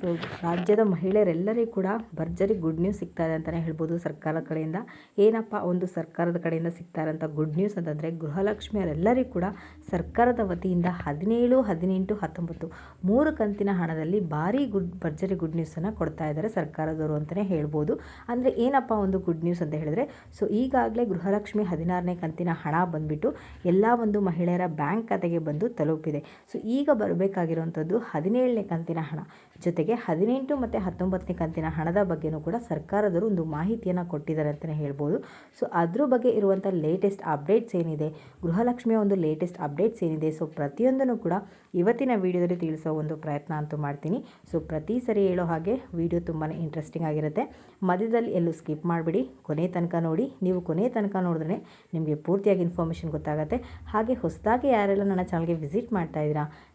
So ರಾಜ್ಯದ ಮಹಿಳೆಯರೆಲ್ಲರಿಗೂ ಕೂಡ ಭರ್ಜರಿ ಗುಡ್ ನ್ಯೂಸ್ ಸಿಗ್ತಾ ಇದೆ ಅಂತಲೇ ಹೇಳ್ಬೋದು ಸರ್ಕಾರದ ಕಡೆಯಿಂದ. ಏನಪ್ಪ ಒಂದು ಸರ್ಕಾರದ ಕಡೆಯಿಂದ ಸಿಗ್ತಾ ಇರೋಂಥ ಗುಡ್ ನ್ಯೂಸ್ ಅಂತಂದರೆ ಗೃಹಲಕ್ಷ್ಮಿಯರೆಲ್ಲರಿಗೂ ಕೂಡ ಸರ್ಕಾರದ ವತಿಯಿಂದ ಹದಿನೇಳು, ಹದಿನೆಂಟು, ಹತ್ತೊಂಬತ್ತು ಮೂರು ಕಂತಿನ ಹಣದಲ್ಲಿ ಭಾರಿ ಗುಡ್, ಭರ್ಜರಿ ಗುಡ್ ನ್ಯೂಸನ್ನು ಕೊಡ್ತಾ ಇದ್ದಾರೆ ಸರ್ಕಾರದವರು ಅಂತಲೇ ಹೇಳ್ಬೋದು. ಅಂದರೆ ಏನಪ್ಪ ಒಂದು ಗುಡ್ ನ್ಯೂಸ್ ಅಂತ ಹೇಳಿದ್ರೆ ಸೊ ಈಗಾಗಲೇ ಗೃಹಲಕ್ಷ್ಮಿ ಹದಿನಾರನೇ ಕಂತಿನ ಹಣ ಬಂದುಬಿಟ್ಟು ಎಲ್ಲ ಒಂದು ಮಹಿಳೆಯರ ಬ್ಯಾಂಕ್ ಖಾತೆಗೆ ಬಂದು ತಲುಪಿದೆ. ಸೊ ಈಗ ಬರಬೇಕಾಗಿರುವಂಥದ್ದು ಹದಿನೇಳನೇ ಕಂತಿನ ಹಣ ಜೊತೆಗೆ ಹದಿನೆಂಟು ಮತ್ತು ಹತ್ತೊಂಬತ್ತನೇ ಕಂತಿನ ಹಣದ ಬಗ್ಗೆನೂ ಕೂಡ ಸರ್ಕಾರದವರು ಒಂದು ಮಾಹಿತಿಯನ್ನು ಕೊಟ್ಟಿದ್ದಾರೆ ಅಂತಲೇ ಹೇಳ್ಬೋದು. ಸೊ, ಅದ್ರ ಬಗ್ಗೆ ಇರುವಂಥ ಲೇಟೆಸ್ಟ್ ಅಪ್ಡೇಟ್ಸ್ ಏನಿದೆ? ಗೃಹಲಕ್ಷ್ಮಿಯ ಒಂದು ಲೇಟೆಸ್ಟ್ ಅಪ್ಡೇಟ್ಸ್ ಏನಿದೆ? ಸೊ, ಪ್ರತಿಯೊಂದನ್ನು ಕೂಡ ಇವತ್ತಿನ ವಿಡಿಯೋದಲ್ಲಿ ತಿಳಿಸೋ ಒಂದು ಪ್ರಯತ್ನ ಅಂತೂ ಮಾಡ್ತೀನಿ. ಸೊ, ಪ್ರತಿ ಸರಿ ಹೇಳೋ ಹಾಗೆ ವಿಡಿಯೋ ತುಂಬಾ ಇಂಟ್ರೆಸ್ಟಿಂಗ್ ಆಗಿರುತ್ತೆ. ಮಧ್ಯದಲ್ಲಿ ಎಲ್ಲೂ ಸ್ಕಿಪ್ ಮಾಡಿಬಿಡಿ. ಕೊನೆ ತನಕ ನೋಡಿ. ನೀವು ಕೊನೆ ತನಕ ನೋಡಿದ್ರೆ ನಿಮಗೆ ಪೂರ್ತಿಯಾಗಿ ಇನ್ಫಾರ್ಮೇಷನ್ ಗೊತ್ತಾಗುತ್ತೆ. ಹಾಗೆ ಹೊಸದಾಗಿ ಯಾರೆಲ್ಲ ನನ್ನ ಚಾನಲ್ಗೆ ವಿಸಿಟ್ ಮಾಡ್ತಾ ಇದ್ದೀರಾ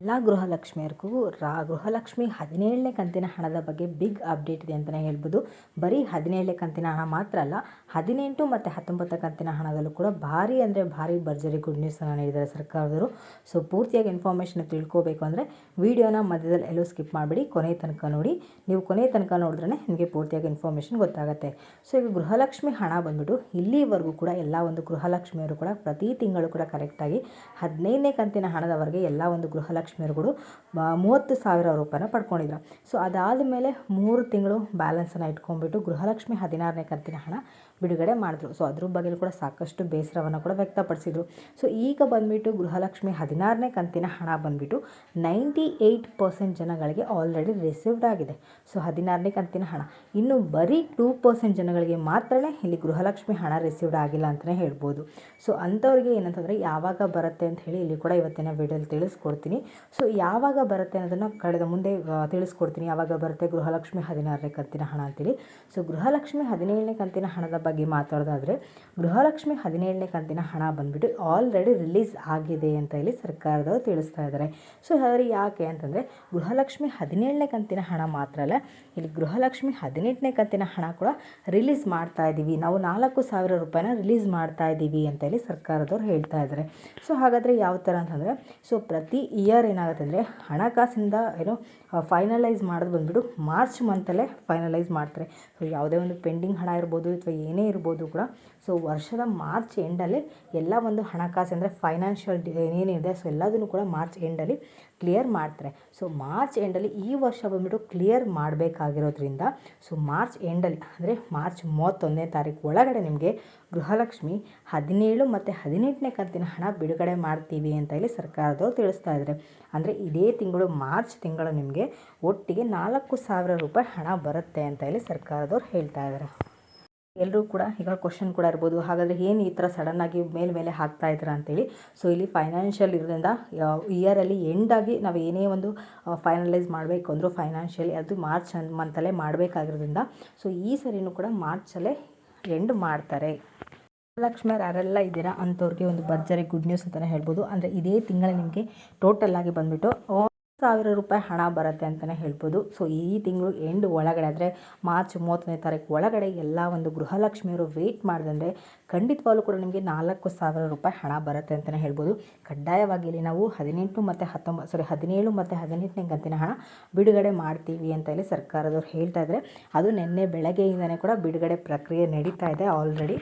ಎಲ್ಲ ಗೃಹಲಕ್ಷ್ಮಿಯರ್ಗೂ ರಾ, ಗೃಹಲಕ್ಷ್ಮಿ ಹದಿನೇಳನೇ ಕಂತಿನ ಹಣದ ಬಗ್ಗೆ ಬಿಗ್ ಅಪ್ಡೇಟ್ ಇದೆ ಅಂತಲೇ ಹೇಳ್ಬೋದು. ಬರೀ ಹದಿನೇಳನೇ ಕಂತಿನ ಹಣ ಮಾತ್ರ ಅಲ್ಲ, ಹದಿನೆಂಟು ಮತ್ತು ಹತ್ತೊಂಬತ್ತು ಕಂತಿನ ಹಣದಲ್ಲೂ ಕೂಡ ಭಾರಿ ಅಂದರೆ ಭಾರಿ ಭರ್ಜರಿ ಗುಡ್ ನ್ಯೂಸನ್ನು ನೀಡಿದ್ದಾರೆ ಸರ್ಕಾರದವರು. ಸೊ ಪೂರ್ತಿಯಾಗಿ ಇನ್ಫಾರ್ಮೇಷನ್ ತಿಳ್ಕೋಬೇಕು ಅಂದರೆ ವೀಡಿಯೋನ ಮಧ್ಯದಲ್ಲಿ ಎಲ್ಲೂ ಸ್ಕಿಪ್ ಮಾಡಿಬಿಡಿ, ಕೊನೆ ತನಕ ನೋಡಿ. ನೀವು ಕೊನೆ ತನಕ ನೋಡಿದ್ರೆ ನಿಮಗೆ ಪೂರ್ತಿಯಾಗಿ ಇನ್ಫಾರ್ಮೇಷನ್ ಗೊತ್ತಾಗುತ್ತೆ. ಸೊ ಈಗ ಗೃಹಲಕ್ಷ್ಮಿ ಹಣ ಬಂದ್ಬಿಟ್ಟು ಇಲ್ಲಿವರೆಗೂ ಕೂಡ ಎಲ್ಲ ಒಂದು ಗೃಹಲಕ್ಷ್ಮಿಯವರು ಕೂಡ ಪ್ರತಿ ತಿಂಗಳು ಕೂಡ ಕರೆಕ್ಟಾಗಿ ಹದಿನೈದನೇ ಕಂತಿನ ಹಣದವರೆಗೆ ಎಲ್ಲ ಒಂದು ಗೃಹಲಕ್ಷ್ಮಿ ಲಕ್ಷ್ಮಿಯರುಗಳು ಮೂವತ್ತು ಸಾವಿರ ರೂಪಾಯಿನ ಪಡ್ಕೊಂಡಿದ್ರು. ಸೊ ಅದಾದ ಮೇಲೆ ಮೂರು ತಿಂಗಳು ಬ್ಯಾಲೆನ್ಸನ್ನು ಇಟ್ಕೊಂಡ್ಬಿಟ್ಟು ಗೃಹಲಕ್ಷ್ಮಿ ಹದಿನಾರನೇ ಕಂತಿನ ಹಣ ಬಿಡುಗಡೆ ಮಾಡಿದ್ರು. ಸೊ ಅದ್ರ ಬಗ್ಗೆ ಕೂಡ ಸಾಕಷ್ಟು ಬೇಸರವನ್ನು ಕೂಡ ವ್ಯಕ್ತಪಡಿಸಿದರು. ಸೊ ಈಗ ಬಂದುಬಿಟ್ಟು ಗೃಹಲಕ್ಷ್ಮಿ ಹದಿನಾರನೇ ಕಂತಿನ ಹಣ ಬಂದುಬಿಟ್ಟು ನೈಂಟಿ ಏಯ್ಟ್ ಪರ್ಸೆಂಟ್ ಜನಗಳಿಗೆ ಆಲ್ರೆಡಿ ರಿಸೀವ್ಡ್ ಆಗಿದೆ. ಸೊ ಹದಿನಾರನೇ ಕಂತಿನ ಹಣ. ಇನ್ನು ಬರೀ ಟೂ ಪರ್ಸೆಂಟ್ ಜನಗಳಿಗೆ ಮಾತ್ರನೇ ಇಲ್ಲಿ ಗೃಹಲಕ್ಷ್ಮಿ ಹಣ ರಿಸೀವ್ಡ್ ಆಗಿಲ್ಲ ಅಂತಲೇ ಹೇಳ್ಬೋದು. ಸೊ ಅಂಥವ್ರಿಗೆ ಏನಂತಂದರೆ ಯಾವಾಗ ಬರುತ್ತೆ ಅಂತ ಹೇಳಿ ಇಲ್ಲಿ ಕೂಡ ಇವತ್ತಿನ ವಿಡಿಯೋಲಿ ತಿಳಿಸ್ಕೊಡ್ತೀನಿ. ಸೊ ಯಾವಾಗ ಬರುತ್ತೆ ಅನ್ನೋದನ್ನು ಕಳೆದ ಮುಂದೆ ತಿಳಿಸ್ಕೊಡ್ತೀನಿ. ಯಾವಾಗ ಬರುತ್ತೆ ಗೃಹಲಕ್ಷ್ಮಿ ಹದಿನಾರನೇ ಕಂತಿನ ಹಣ ಅಂತೇಳಿ. ಸೊ ಗೃಹಲಕ್ಷ್ಮಿ ಹದಿನೇಳನೇ ಕಂತಿನ ಹಣದ ಮಾತಾಡೋದಾದರೆ, ಗೃಹಲಕ್ಷ್ಮಿ ಹದಿನೇಳನೇ ಕಂತಿನ ಹಣ ಬಂದುಬಿಟ್ಟು ಆಲ್ರೆಡಿ ರಿಲೀಸ್ ಆಗಿದೆ ಅಂತ ಹೇಳಿ ಸರ್ಕಾರದವರು ತಿಳಿಸ್ತಾ ಇದ್ದಾರೆ ಸೊ ಹಾಗಾದರೆ ಯಾಕೆ ಅಂತಂದರೆ, ಗೃಹಲಕ್ಷ್ಮಿ ಹದಿನೇಳನೇ ಕಂತಿನ ಹಣ ಮಾತ್ರ ಅಲ್ಲ, ಇಲ್ಲಿ ಗೃಹಲಕ್ಷ್ಮಿ ಹದಿನೆಂಟನೇ ಕಂತಿನ ಹಣ ಕೂಡ ರಿಲೀಸ್ ಮಾಡ್ತಾ ಇದ್ದೀವಿ ನಾವು ನಾಲ್ಕು ಸಾವಿರ ರೂಪಾಯಿನ ರಿಲೀಸ್ ಮಾಡ್ತಾ ಇದ್ದೀವಿ ಅಂತ ಹೇಳಿ ಸರ್ಕಾರದವ್ರು ಹೇಳ್ತಾ ಇದ್ದಾರೆ ಸೊ ಹಾಗಾದರೆ ಯಾವ ಥರ ಅಂತಂದರೆ ಸೊ ಪ್ರತಿ ಇಯರ್ ಏನಾಗುತ್ತೆ ಅಂದರೆ, ಹಣಕಾಸಿಂದ ಏನು ಫೈನಲೈಸ್ ಮಾಡೋದು ಬಂದುಬಿಟ್ಟು ಮಾರ್ಚ್ ಮಂತಲ್ಲೇ ಫೈನಲೈಸ್ ಮಾಡ್ತಾರೆ. ಸೊ ಯಾವುದೇ ಒಂದು ಪೆಂಡಿಂಗ್ ಹಣ ಇರ್ಬೋದು, ಅಥವಾ ಏನೇ ಇರ್ಬೋದು ಕೂಡ. ಸೊ ವರ್ಷದ ಮಾರ್ಚ್ ಎಂಡಲ್ಲಿ ಎಲ್ಲ ಒಂದು ಹಣಕಾಸು ಅಂದರೆ ಫೈನಾನ್ಷಿಯಲ್ ಏನೇನಿದೆ ಸೊ ಎಲ್ಲದನ್ನು ಕೂಡ ಮಾರ್ಚ್ ಎಂಡಲ್ಲಿ ಕ್ಲಿಯರ್ ಮಾಡ್ತಾರೆ. ಸೊ ಮಾರ್ಚ್ ಎಂಡಲ್ಲಿ ಈ ವರ್ಷ ಬಂದ್ಬಿಟ್ಟು ಕ್ಲಿಯರ್ ಮಾಡಬೇಕಾಗಿರೋದ್ರಿಂದ ಸೊ ಮಾರ್ಚ್ ಎಂಡಲ್ಲಿ ಅಂದರೆ ಮಾರ್ಚ್ ಮೂವತ್ತೊಂದನೇ ತಾರೀಕು ಒಳಗಡೆ ನಿಮಗೆ ಗೃಹಲಕ್ಷ್ಮಿ ಹದಿನೇಳು ಮತ್ತು ಹದಿನೆಂಟನೇ ಕಂತಿನ ಹಣ ಬಿಡುಗಡೆ ಮಾಡ್ತೀವಿ ಅಂತ ಹೇಳಿ ಸರ್ಕಾರದವರು ತಿಳಿಸ್ತಾ ಇದ್ದಾರೆ ಅಂದರೆ ಇದೇ ತಿಂಗಳು ಮಾರ್ಚ್ ತಿಂಗಳು ನಿಮಗೆ ಒಟ್ಟಿಗೆ ನಾಲ್ಕು ಸಾವಿರ ರೂಪಾಯಿ ಹಣ ಬರುತ್ತೆ ಅಂತ ಹೇಳಿ ಸರ್ಕಾರದವ್ರು ಹೇಳ್ತಾ ಇದ್ದಾರೆ ಎಲ್ಲರೂ ಕೂಡ ಈಗ ಕ್ವಶನ್ ಕೂಡ ಇರ್ಬೋದು. ಹಾಗಾದರೆ ಏನು ಈ ಥರ ಸಡನ್ನಾಗಿ ಮೇಲೆ ಮೇಲೆ ಹಾಕ್ತಾ ಇದ್ದೀರಾ ಅಂತೇಳಿ. ಸೊ ಇಲ್ಲಿ ಫೈನಾನ್ಷಿಯಲ್ ಇರೋದ್ರಿಂದ ಇಯರಲ್ಲಿ ಎಂಡಾಗಿ ನಾವು ಏನೇ ಒಂದು ಫೈನಲೈಸ್ ಮಾಡಬೇಕು ಅಂದರೂ ಫೈನಾನ್ಷಿಯಲಿ ಅದು ಮಾರ್ಚ್ ಮಂತಲ್ಲೇ ಮಾಡಬೇಕಾಗಿರೋದ್ರಿಂದ ಸೊ ಈ ಸರಿನೂ ಕೂಡ ಮಾರ್ಚಲ್ಲೇ ಎಂಡ್ ಮಾಡ್ತಾರೆ. ಲಕ್ಷ್ಮಿ ಯಾರೆಲ್ಲ ಇದ್ದೀರಾ ಅಂಥವ್ರಿಗೆ ಒಂದು ಭರ್ಜರಿ ಗುಡ್ ನ್ಯೂಸ್ ಅಂತಲೇ ಹೇಳ್ಬೋದು. ಅಂದರೆ ಇದೇ ತಿಂಗಳ ನಿಮಗೆ ಟೋಟಲ್ ಆಗಿ ಬಂದುಬಿಟ್ಟು ಸಾವಿರ ರೂಪಾಯಿ ಹಣ ಬರುತ್ತೆ ಅಂತಲೇ ಹೇಳ್ಬೋದು. ಸೊ ಈ ತಿಂಗಳು ಎಂಡ್ ಒಳಗಡೆ ಅಂದರೆ ಮಾರ್ಚ್ ಮೂವತ್ತನೇ ತಾರೀಕು ಒಳಗಡೆ ಎಲ್ಲ ಒಂದು ಗೃಹಲಕ್ಷ್ಮಿಯವರು ವೆಯ್ಟ್ ಮಾಡಿದಂದರೆ ಖಂಡಿತವಾಗ್ಲೂ ಕೂಡ ನಿಮಗೆ ನಾಲ್ಕು ಸಾವಿರ ರೂಪಾಯಿ ಹಣ ಬರುತ್ತೆ ಅಂತಲೇ ಹೇಳ್ಬೋದು. ಕಡ್ಡಾಯವಾಗಿ ಇಲ್ಲಿ ನಾವು ಹದಿನೆಂಟು ಮತ್ತು ಹತ್ತೊಂಬತ್ತು ಸಾರಿ ಹದಿನೇಳು ಮತ್ತು ಹದಿನೆಂಟನೇ ಕಂತಿನ ಹಣ ಬಿಡುಗಡೆ ಮಾಡ್ತೀವಿ ಅಂತ ಹೇಳಿ ಸರ್ಕಾರದವ್ರು ಹೇಳ್ತಾ ಇದ್ದಾರೆ ಅದು ನಿನ್ನೆ ಬೆಳಗ್ಗೆಯಿಂದನೇ ಕೂಡ ಬಿಡುಗಡೆ ಪ್ರಕ್ರಿಯೆ ನಡೀತಾ ಇದೆ ಆಲ್ರೆಡಿ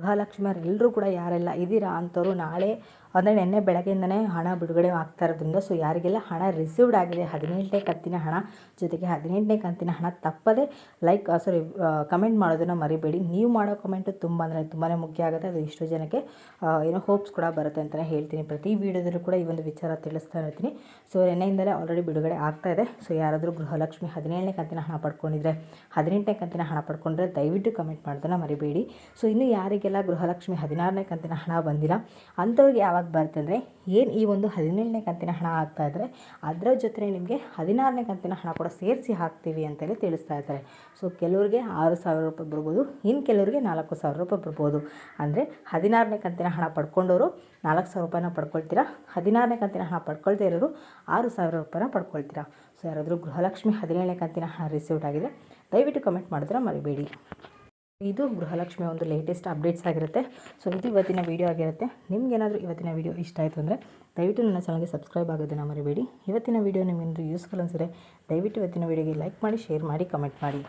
ಗೃಹಲಕ್ಷ್ಮಿಯರು ಎಲ್ಲರೂ ಕೂಡ ಯಾರೆಲ್ಲ ಇದ್ದೀರಾ ಅಂಥವ್ರು ನಾಳೆ ಅಂದರೆ ನಿನ್ನೆ ಬೆಳಗ್ಗೆಯಿಂದನೇ ಹಣ ಬಿಡುಗಡೆ ಆಗ್ತಾ ಇರೋದ್ರಿಂದ ಸೊ ಯಾರಿಗೆಲ್ಲ ಹಣ ರಿಸೀವ್ಡ್ ಆಗಿದೆ, ಹದಿನೆಂಟನೇ ಕಂತಿನ ಹಣ, ಜೊತೆಗೆ ಹದಿನೆಂಟನೇ ಕಂತಿನ ಹಣ ತಪ್ಪದೆ ಲೈಕ್ ಸಾರಿ ಕಮೆಂಟ್ ಮಾಡೋದನ್ನು ಮರಿಬೇಡಿ. ನೀವು ಮಾಡೋ ಕಮೆಂಟು ತುಂಬ ಅಂದರೆ ತುಂಬಾ ಮುಖ್ಯ ಆಗುತ್ತೆ. ಅದು ಇಷ್ಟು ಜನಕ್ಕೆ ಏನೋ ಹೋಪ್ಸ್ ಕೂಡ ಬರುತ್ತೆ ಅಂತಲೇ ಹೇಳ್ತೀನಿ. ಪ್ರತಿ ವೀಡಿಯೋದಲ್ಲೂ ಕೂಡ ಈ ಒಂದು ವಿಚಾರ ತಿಳಿಸ್ತಾ ಇರ್ತೀನಿ. ಸೊ ನಿನ್ನೆಯಿಂದಲೇ ಆಲ್ರೆಡಿ ಬಿಡುಗಡೆ ಆಗ್ತಾ ಇದೆ. ಸೊ ಯಾರಾದರೂ ಗೃಹಲಕ್ಷ್ಮಿ ಹದಿನೇಳನೇ ಕಂತಿನ ಹಣ ಪಡ್ಕೊಂಡಿದ್ರೆ, ಹದಿನೆಂಟನೇ ಕಂತಿನ ಹಣ ಪಡ್ಕೊಂಡ್ರೆ ದಯವಿಟ್ಟು ಕಮೆಂಟ್ ಮಾಡೋದನ್ನು ಮರಿಬೇಡಿ. ಸೊ ಇನ್ನು ಯಾರಿಗೆಲ್ಲ ಗೃಹಲಕ್ಷ್ಮಿ ಹದಿನಾರನೇ ಕಂತಿನ ಹಣ ಬಂದಿಲ್ಲ, ಅಂಥವ್ರಿಗೆ ಯಾವಾಗ ಅಂದರೆ ಏನು ಈ ಒಂದು ಹದಿನೇಳನೇ ಕಂತಿನ ಹಣ ಆಗ್ತಾ ಇದ್ದರೆ ಅದರ ಜೊತೆ ನಿಮಗೆ ಹದಿನಾರನೇ ಕಂತಿನ ಹಣ ಕೂಡ ಸೇರಿಸಿ ಹಾಕ್ತೀವಿ ಅಂತೇಳಿ ತಿಳಿಸ್ತಾ ಇದ್ದಾರೆ. ಸೊ ಕೆಲವರಿಗೆ ಆರು ಸಾವಿರ ರೂಪಾಯಿ ಬರ್ಬೋದು ಇನ್ನು ಕೆಲವರಿಗೆ ನಾಲ್ಕು ಸಾವಿರ ರೂಪಾಯಿ ಬರ್ಬೋದು. ಅಂದರೆ, ಹದಿನಾರನೇ ಕಂತಿನ ಹಣ ಪಡ್ಕೊಂಡವರು ನಾಲ್ಕು ಸಾವಿರ ರೂಪಾಯಿನ ಪಡ್ಕೊಳ್ತೀರಾ? ಹದಿನಾರನೇ ಕಂತಿನ ಹಣ ಪಡ್ಕೊಳ್ತಾ ಇರೋರು ಆರು ಸಾವಿರ ರೂಪಾಯಿನ ಪಡ್ಕೊಳ್ತೀರಾ? ಸೊ ಯಾರಾದರೂ ಗೃಹಲಕ್ಷ್ಮಿ ಹದಿನೇಳನೇ ಕಂತಿನ ಹಣ ರಿಸೀವ್ಡ್ ಆಗಿದೆ, ದಯವಿಟ್ಟು ಕಮೆಂಟ್ ಮಾಡಿದ್ರೆ ಮರಿಬೇಡಿ. ಇದು ಗೃಹಲಕ್ಷ್ಮಿ ಒಂದು ಲೇಟೆಸ್ಟ್ ಅಪ್ಡೇಟ್ಸ್ ಆಗಿರುತ್ತೆ. ಸೊ ಇದು ಇವತ್ತಿನ ವೀಡಿಯೋ ಆಗಿರುತ್ತೆ. ನಿಮಗೇನಾದರೂ ಇವತ್ತಿನ ವೀಡಿಯೋ ಇಷ್ಟ ಆಯಿತು ಅಂದರೆ ದಯವಿಟ್ಟು ನನ್ನ ಚಾನಲ್ಗೆ ಸಬ್ಸ್ಕ್ರೈಬ್ ಆಗೋದನ್ನು ಮರಿಬೇಡಿ. ಇವತ್ತಿನ ವೀಡಿಯೋ ನಿಮಗೇನಾದರೂ ಯೂಸ್ಫುಲ್ ಅನಿಸಿದ್ರೆ ದಯವಿಟ್ಟು ಇವತ್ತಿನ ವೀಡಿಯೋಗೆ ಲೈಕ್ ಮಾಡಿ ಶೇರ್ ಮಾಡಿ ಕಮೆಂಟ್ ಮಾಡಿ.